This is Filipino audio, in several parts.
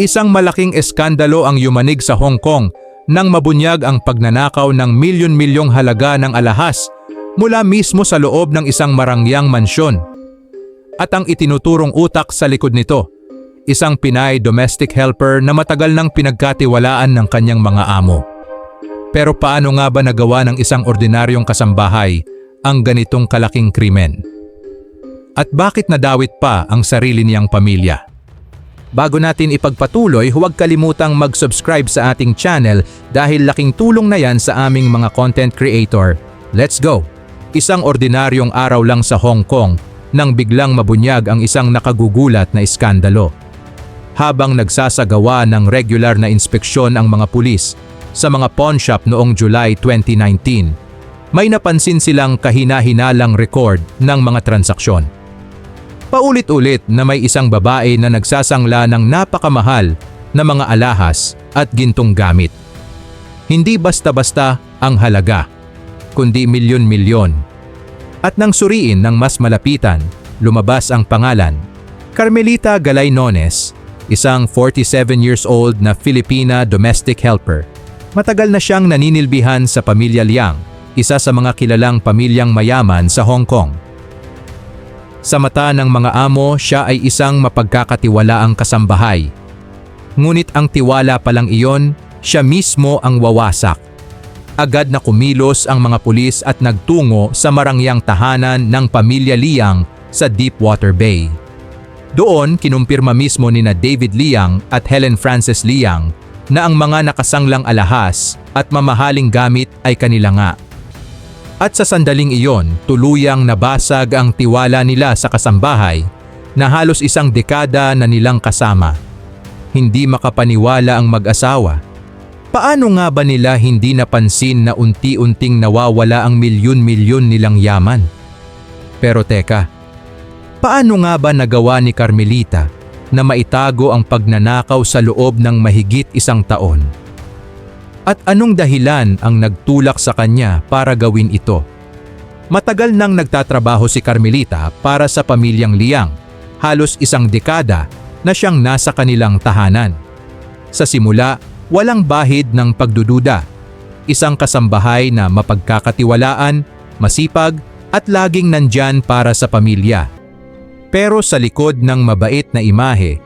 Isang malaking eskandalo ang yumanig sa Hong Kong nang mabunyag ang pagnanakaw ng milyon-milyong halaga ng alahas mula mismo sa loob ng isang marangyang mansyon. At ang itinuturong utak sa likod nito, isang Pinay domestic helper na matagal nang pinagkatiwalaan ng kanyang mga amo. Pero paano nga ba nagawa ng isang ordinaryong kasambahay ang ganitong kalaking krimen? At bakit nadawit pa ang sarili niyang pamilya? Bago natin ipagpatuloy, huwag kalimutang mag-subscribe sa ating channel dahil laking tulong na yan sa aming mga content creator. Let's go! Isang ordinaryong araw lang sa Hong Kong nang biglang mabunyag ang isang nakagugulat na iskandalo. Habang nagsasagawa ng regular na inspeksyon ang mga pulis sa mga pawn shop noong July 2019, may napansin silang kahina-hinalang record ng mga transaksyon. Paulit-ulit na may isang babae na nagsasangla ng napakamahal na mga alahas at gintong gamit. Hindi basta-basta ang halaga, kundi milyon-milyon. At nang suriin ng mas malapitan, lumabas ang pangalan, Carmelita Galaynones, isang 47 years old na Filipina domestic helper. Matagal na siyang naninilbihan sa pamilya Liang, isa sa mga kilalang pamilyang mayaman sa Hong Kong. Sa mata ng mga amo, siya ay isang mapagkakatiwalaang kasambahay. Ngunit ang tiwala pa lang iyon, siya mismo ang wawasak. Agad na kumilos ang mga pulis at nagtungo sa marangyang tahanan ng pamilya Liang sa Deepwater Bay. Doon, kinumpirma mismo ni na David Liang at Helen Frances Liang na ang mga nakasanglang alahas at mamahaling gamit ay kanila nga. At sa sandaling iyon, tuluyang nabasag ang tiwala nila sa kasambahay na halos isang dekada na nilang kasama. Hindi makapaniwala ang mag-asawa. Paano nga ba nila hindi napansin na unti-unting nawawala ang milyon-milyon nilang yaman? Pero teka, paano nga ba nagawa ni Carmelita na maitago ang pagnanakaw sa loob ng mahigit isang taon? At anong dahilan ang nagtulak sa kanya para gawin ito? Matagal nang nagtatrabaho si Carmelita para sa pamilyang Liang, halos isang dekada na siyang nasa kanilang tahanan. Sa simula, walang bahid ng pagdududa. Isang kasambahay na mapagkakatiwalaan, masipag at laging nandyan para sa pamilya. Pero sa likod ng mabait na imahe,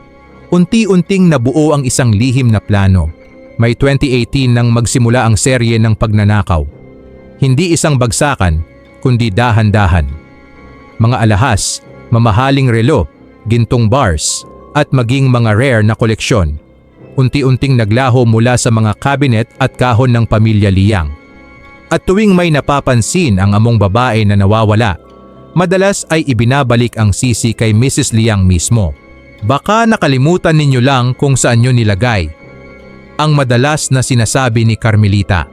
unti-unting nabuo ang isang lihim na plano. May 2018 nang magsimula ang serye ng pagnanakaw. Hindi isang bagsakan, kundi dahan-dahan. Mga alahas, mamahaling relo, gintong bars, at maging mga rare na koleksyon. Unti-unting naglaho mula sa mga cabinet at kahon ng pamilya Liang. At tuwing may napapansin ang among babae na nawawala, madalas ay ibinabalik ang sisi kay Mrs. Liang mismo. Baka nakalimutan ninyo lang kung saan nyo nilagay ang madalas na sinasabi ni Carmelita.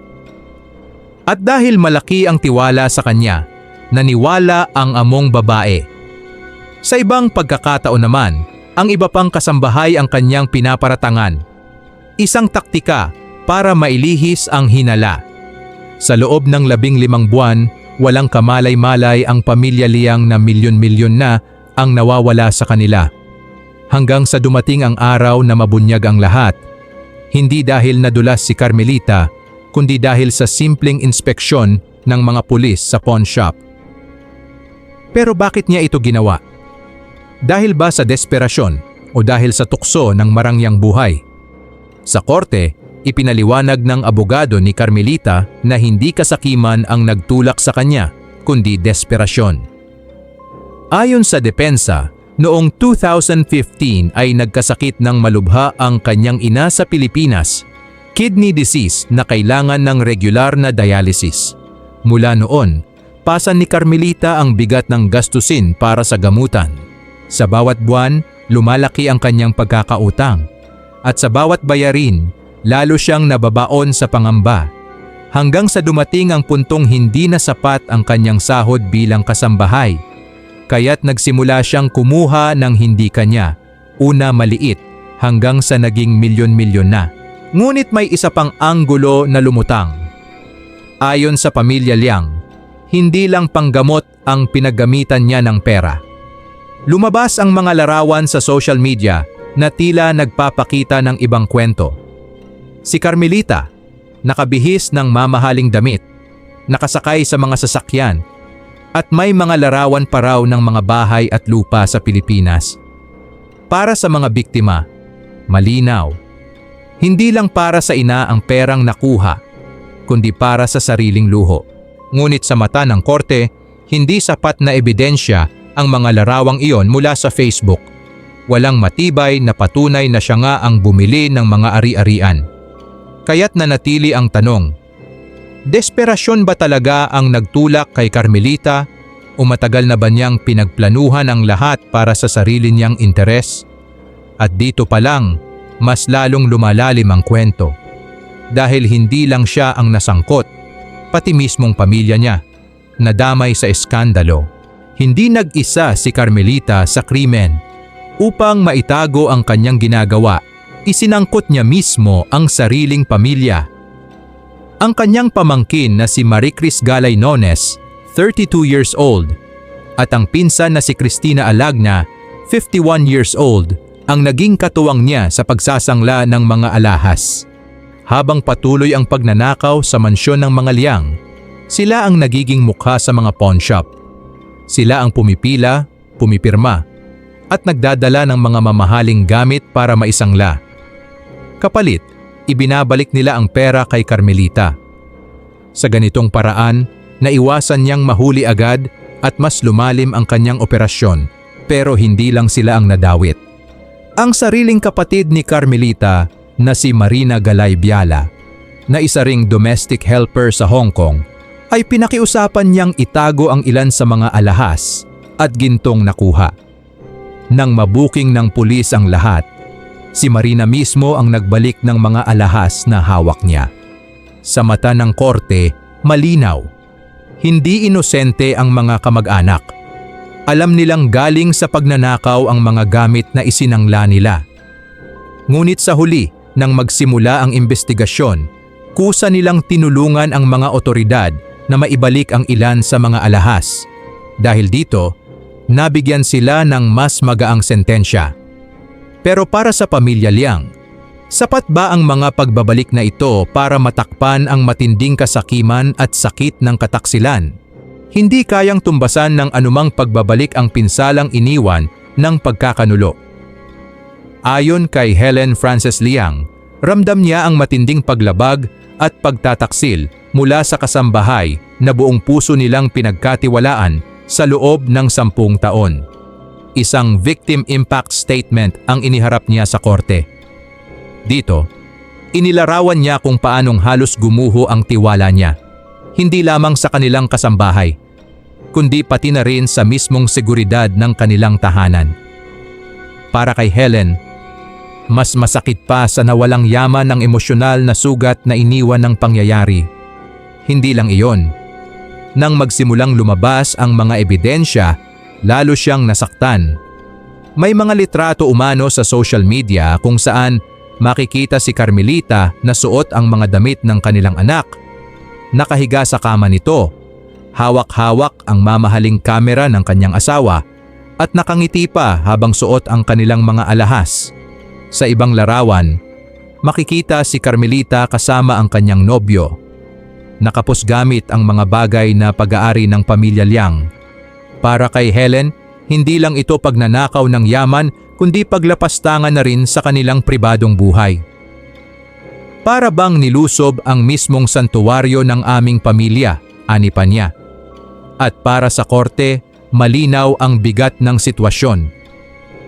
At dahil malaki ang tiwala sa kanya, naniwala ang among babae. Sa ibang pagkakataon naman, ang iba pang kasambahay ang kanyang pinaparatangan. Isang taktika para mailihis ang hinala. Sa loob ng labing limang buwan, walang kamalay-malay ang pamilya liyang na milyon-milyon na ang nawawala sa kanila. Hanggang sa dumating ang araw na mabunyag ang lahat, hindi dahil nadulas si Carmelita, kundi dahil sa simpleng inspeksyon ng mga pulis sa pawn shop. Pero bakit niya ito ginawa? Dahil ba sa desperasyon o dahil sa tukso ng marangyang buhay? Sa korte, ipinaliwanag ng abogado ni Carmelita na hindi kasakiman ang nagtulak sa kanya, kundi desperasyon. Ayon sa depensa, Noong 2015 ay nagkasakit ng malubha ang kanyang ina sa Pilipinas, kidney disease na kailangan ng regular na dialysis. Mula noon, pasan ni Carmelita ang bigat ng gastusin para sa gamutan. Sa bawat buwan, lumalaki ang kanyang pagkakautang. At sa bawat bayarin, lalo siyang nababaon sa pangamba. Hanggang sa dumating ang puntong hindi na sapat ang kanyang sahod bilang kasambahay kaya't nagsimula siyang kumuha ng hindi kanya, una maliit hanggang sa naging milyon-milyon na. Ngunit may isa pang anggulo na lumutang. Ayon sa pamilya Liang, hindi lang panggamot ang pinagamitan niya ng pera. Lumabas ang mga larawan sa social media na tila nagpapakita ng ibang kwento. Si Carmelita, nakabihis ng mamahaling damit, nakasakay sa mga sasakyan, at may mga larawan pa raw ng mga bahay at lupa sa Pilipinas. Para sa mga biktima, malinaw. Hindi lang para sa ina ang perang nakuha, kundi para sa sariling luho. Ngunit sa mata ng korte, hindi sapat na ebidensya ang mga larawang iyon mula sa Facebook. Walang matibay na patunay na siya nga ang bumili ng mga ari-arian. Kaya't nanatili ang tanong, desperasyon ba talaga ang nagtulak kay Carmelita o matagal na ba niyang pinagplanuhan ang lahat para sa sarili niyang interes? At dito pa lang, mas lalong lumalalim ang kwento. Dahil hindi lang siya ang nasangkot, pati mismong pamilya niya, nadamay sa eskandalo. Hindi nag-isa si Carmelita sa krimen. Upang maitago ang kanyang ginagawa, isinangkot niya mismo ang sariling pamilya. Ang kanyang pamangkin na si Maricris Galay Nones, 32 years old, at ang pinsan na si Cristina Alagna, 51 years old, ang naging katuwang niya sa pagsasangla ng mga alahas. Habang patuloy ang pagnanakaw sa mansyon ng mga liyang, sila ang nagiging mukha sa mga pawn shop. Sila ang pumipila, pumipirma, at nagdadala ng mga mamahaling gamit para maisangla. Kapalit, ibinabalik nila ang pera kay Carmelita. Sa ganitong paraan, naiwasan niyang mahuli agad at mas lumalim ang kanyang operasyon pero hindi lang sila ang nadawit. Ang sariling kapatid ni Carmelita na si Marina Galay Biala, na isa ring domestic helper sa Hong Kong, ay pinakiusapan niyang itago ang ilan sa mga alahas at gintong nakuha. Nang mabuking ng pulis ang lahat, si Marina mismo ang nagbalik ng mga alahas na hawak niya. Sa mata ng korte, malinaw. Hindi inosente ang mga kamag-anak. Alam nilang galing sa pagnanakaw ang mga gamit na isinangla nila. Ngunit sa huli, nang magsimula ang investigasyon, kusa nilang tinulungan ang mga otoridad na maibalik ang ilan sa mga alahas. Dahil dito, nabigyan sila ng mas magaang sentensya. Pero para sa pamilya Liang, sapat ba ang mga pagbabalik na ito para matakpan ang matinding kasakiman at sakit ng kataksilan? Hindi kayang tumbasan ng anumang pagbabalik ang pinsalang iniwan ng pagkakanulo. Ayon kay Helen Frances Liang, ramdam niya ang matinding paglabag at pagtataksil mula sa kasambahay na buong puso nilang pinagkatiwalaan sa loob ng sampung taon. Isang victim impact statement ang iniharap niya sa korte. Dito, inilarawan niya kung paanong halos gumuho ang tiwala niya. Hindi lamang sa kanilang kasambahay, kundi pati na rin sa mismong seguridad ng kanilang tahanan. Para kay Helen, mas masakit pa sa nawalang yaman ng emosyonal na sugat na iniwan ng pangyayari. Hindi lang iyon. Nang magsimulang lumabas ang mga ebidensya, lalo siyang nasaktan. May mga litrato umano sa social media kung saan makikita si Carmelita na suot ang mga damit ng kanilang anak. Nakahiga sa kama nito, hawak-hawak ang mamahaling kamera ng kanyang asawa at nakangiti pa habang suot ang kanilang mga alahas. Sa ibang larawan, makikita si Carmelita kasama ang kanyang nobyo. Nakapos gamit ang mga bagay na pag-aari ng pamilya Liang. Para kay Helen, hindi lang ito pagnanakaw ng yaman kundi paglapastangan na rin sa kanilang pribadong buhay. Para bang nilusob ang mismong santuwaryo ng aming pamilya, ani pa niya. At para sa korte, malinaw ang bigat ng sitwasyon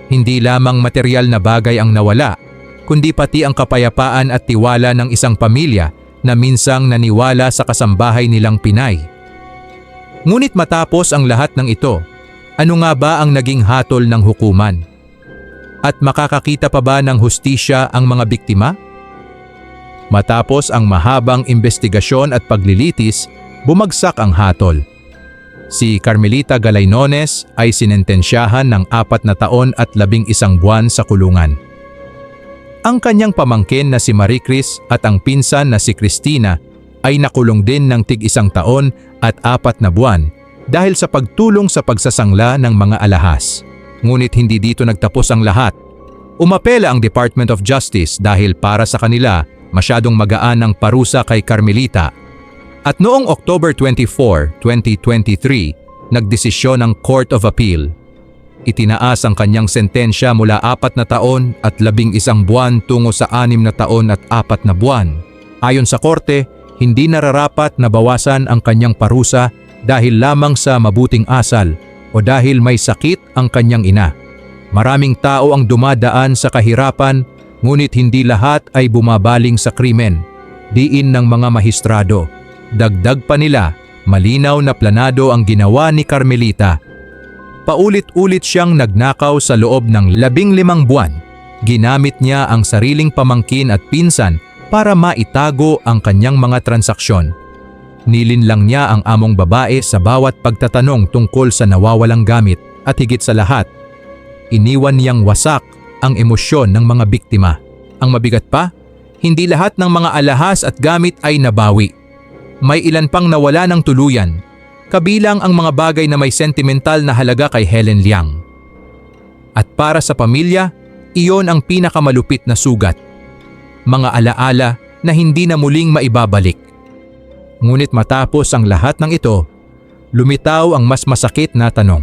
hindi lamang material na bagay ang nawala, kundi pati ang kapayapaan at tiwala ng isang pamilya na minsang naniwala sa kasambahay nilang Pinay. Ngunit matapos ang lahat ng ito, ano nga ba ang naging hatol ng hukuman? At makakakita pa ba ng hustisya ang mga biktima? Matapos ang mahabang investigasyon at paglilitis, bumagsak ang hatol. Si Carmelita Galaynones ay sinentensyahan ng apat na taon at labing isang buwan sa kulungan. Ang kanyang pamangkin na si Marie Chris at ang pinsan na si Christina ay nakulong din ng tig isang taon at apat na buwan dahil sa pagtulong sa pagsasangla ng mga alahas. Ngunit hindi dito nagtapos ang lahat. Umapela ang Department of Justice dahil para sa kanila masyadong magaan ang parusa kay Carmelita. At noong October 24, 2023, nagdesisyon ang Court of Appeal. Itinaas ang kanyang sentensya mula apat na taon at labing isang buwan tungo sa anim na taon at apat na buwan. Ayon sa korte, hindi nararapat na bawasan ang kanyang parusa dahil lamang sa mabuting asal o dahil may sakit ang kanyang ina. Maraming tao ang dumadaan sa kahirapan ngunit hindi lahat ay bumabaling sa krimen. Diin ng mga mahistrado. Dagdag pa nila, malinaw na planado ang ginawa ni Carmelita. Paulit-ulit siyang nagnakaw sa loob ng labing limang buwan. Ginamit niya ang sariling pamangkin at pinsan para maitago ang kanyang mga transaksyon. Nilinlang niya ang among babae sa bawat pagtatanong tungkol sa nawawalang gamit at higit sa lahat, iniwan niyang wasak ang emosyon ng mga biktima. Ang mabigat pa, hindi lahat ng mga alahas at gamit ay nabawi. May ilan pang nawala ng tuluyan, kabilang ang mga bagay na may sentimental na halaga kay Helen Liang. At para sa pamilya, iyon ang pinakamalupit na sugat. Mga alaala na hindi na muling maibabalik. Ngunit matapos ang lahat ng ito, lumitaw ang mas masakit na tanong.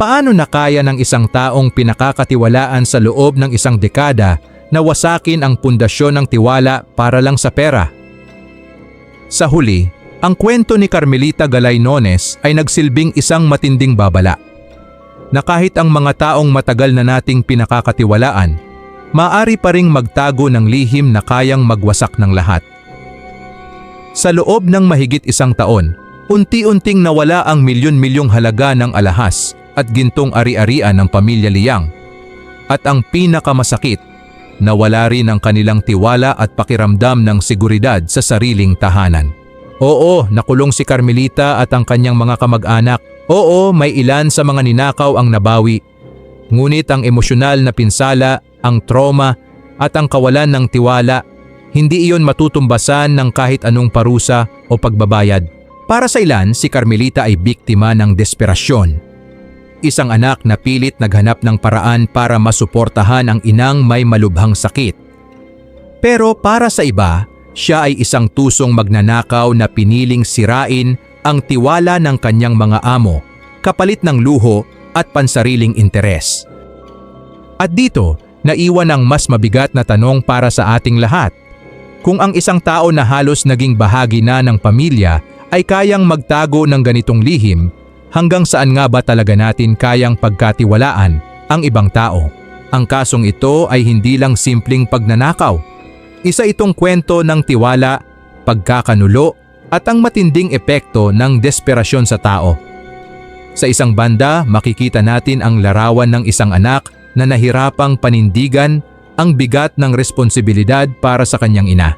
Paano nakaya ng isang taong pinakakatiwalaan sa loob ng isang dekada na wasakin ang pundasyon ng tiwala para lang sa pera? Sa huli, ang kwento ni Carmelita Galaynones ay nagsilbing isang matinding babala. Na kahit ang mga taong matagal na nating pinakakatiwalaan, maari pa ring magtago ng lihim na kayang magwasak ng lahat. Sa loob ng mahigit isang taon, unti-unting nawala ang milyon-milyong halaga ng alahas at gintong ari-arian ng pamilya Liang. At ang pinakamasakit, nawala rin ang kanilang tiwala at pakiramdam ng seguridad sa sariling tahanan. Oo, nakulong si Carmelita at ang kanyang mga kamag-anak. Oo, may ilan sa mga ninakaw ang nabawi. Ngunit ang emosyonal na pinsala, ang trauma at ang kawalan ng tiwala, hindi iyon matutumbasan ng kahit anong parusa o pagbabayad. Para sa ilan, si Carmelita ay biktima ng desperasyon. Isang anak na pilit naghanap ng paraan para masuportahan ang inang may malubhang sakit. Pero para sa iba, siya ay isang tusong magnanakaw na piniling sirain ang tiwala ng kanyang mga amo, kapalit ng luho at pansariling interes. At dito, naiwan ang mas mabigat na tanong para sa ating lahat. Kung ang isang tao na halos naging bahagi na ng pamilya ay kayang magtago ng ganitong lihim, hanggang saan nga ba talaga natin kayang pagkatiwalaan ang ibang tao? Ang kasong ito ay hindi lang simpleng pagnanakaw. Isa itong kwento ng tiwala, pagkakanulo at ang matinding epekto ng desperasyon sa tao. Sa isang banda, makikita natin ang larawan ng isang anak na nahirapang panindigan ang bigat ng responsibilidad para sa kanyang ina.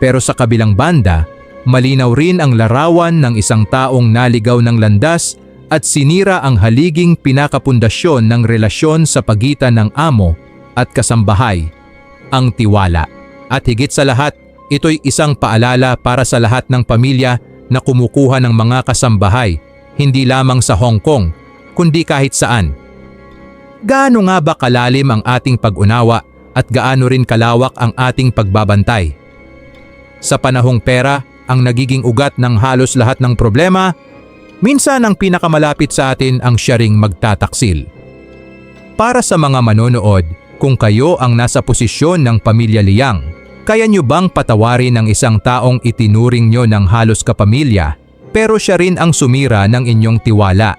Pero sa kabilang banda, malinaw rin ang larawan ng isang taong naligaw ng landas at sinira ang haliging pinakapundasyon ng relasyon sa pagitan ng amo at kasambahay, ang tiwala. At higit sa lahat, ito'y isang paalala para sa lahat ng pamilya na kumukuha ng mga kasambahay, hindi lamang sa Hong Kong, kundi kahit saan. Gaano nga ba kalalim ang ating pag-unawa at gaano rin kalawak ang ating pagbabantay? Sa panahong pera, ang nagiging ugat ng halos lahat ng problema, minsan ang pinakamalapit sa atin ang siya ring magtataksil. Para sa mga manonood, kung kayo ang nasa posisyon ng pamilya Liang, kaya nyo bang patawarin ang isang taong itinuring nyo ng halos kapamilya pero siya rin ang sumira ng inyong tiwala?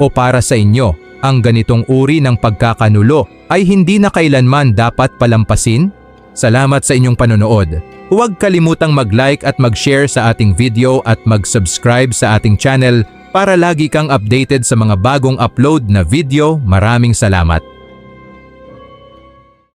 O para sa inyo, ang ganitong uri ng pagkakanulo ay hindi na kailanman dapat palampasin? Salamat sa inyong panonood. Huwag kalimutang mag-like at mag-share sa ating video at mag-subscribe sa ating channel para lagi kang updated sa mga bagong upload na video. Maraming salamat.